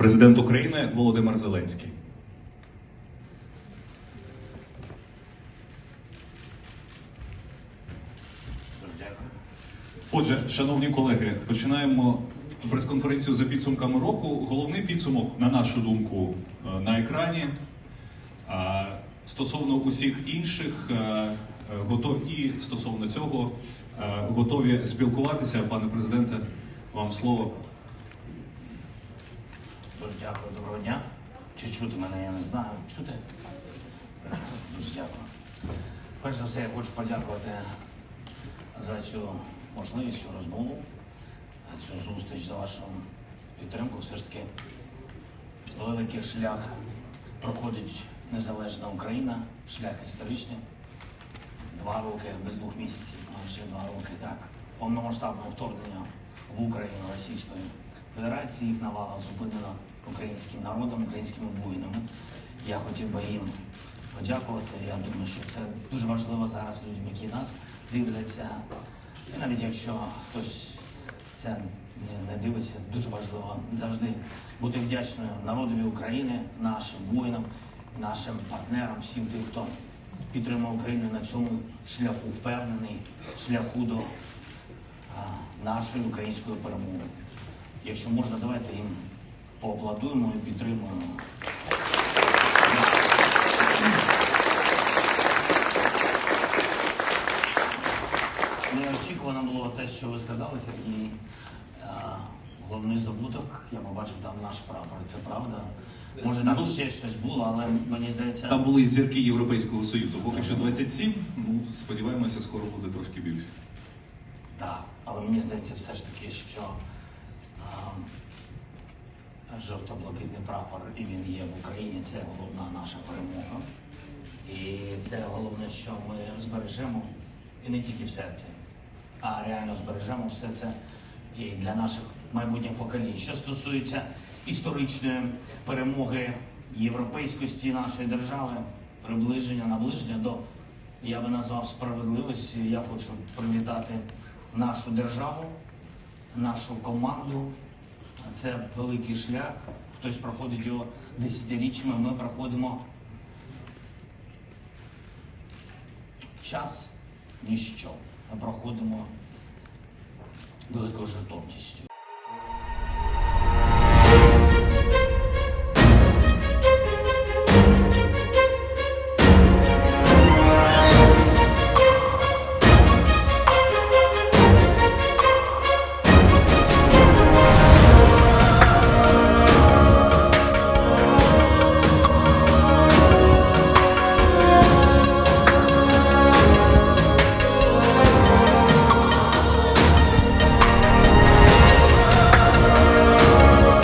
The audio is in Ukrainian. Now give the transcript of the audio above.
Президент України Володимир Зеленський. Отже, шановні колеги, починаємо прес-конференцію за підсумками року. Головний підсумок, на нашу думку, е, на екрані. Стосовно усіх інших, е, е, готові і стосовно цього готові спілкуватися. Пане президенте, вам слово. Дуже дякую, доброго дня. Чи чути мене, я не знаю. Чути? Дуже дякую. Перш за все, я хочу подякувати за цю можливість, цю розмову, цю зустріч, за вашу підтримку. Все ж таки, великий шлях проходить незалежна Україна, шлях історичний. Два роки, без двох місяців, майже два роки, так. Повномасштабного вторгнення в Україну Російської Федерації їх навала зупинена українським народом, українськими воїнами. Я хотів би їм подякувати. Я думаю, що це дуже важливо зараз людям, які нас дивляться. І навіть якщо хтось це не, дивиться, дуже важливо завжди бути вдячною народові України, нашим воїнам, нашим партнерам, всім тим, хто підтримує Україну на цьому шляху, впевнений шляху до нашої української перемоги. Якщо можна, давайте їм поаплодуємо і підтримуємо. Неочікувано було те, що ви сказали, Сергій. А, Головний здобуток, я побачив там наш прапор, це правда. Може там ще щось було, але мені здається. Там були зірки Європейського Союзу. Поки що 27. Ну сподіваємося, скоро буде трошки більше. Так, але мені здається все ж таки, що а, жовто-блакитний прапор і він є в Україні, це головна наша перемога. І це головне, що ми збережемо і не тільки в серці, а реально збережемо все це і для наших майбутніх поколінь. Що стосується історичної перемоги європейськості нашої держави, приближення, наближення до, я би назвав справедливості, я хочу привітати нашу державу, нашу команду. Це великий шлях. Хтось проходить його десятиріччями, ми проходимо час ніщо. Ми проходимо великою жертовністю.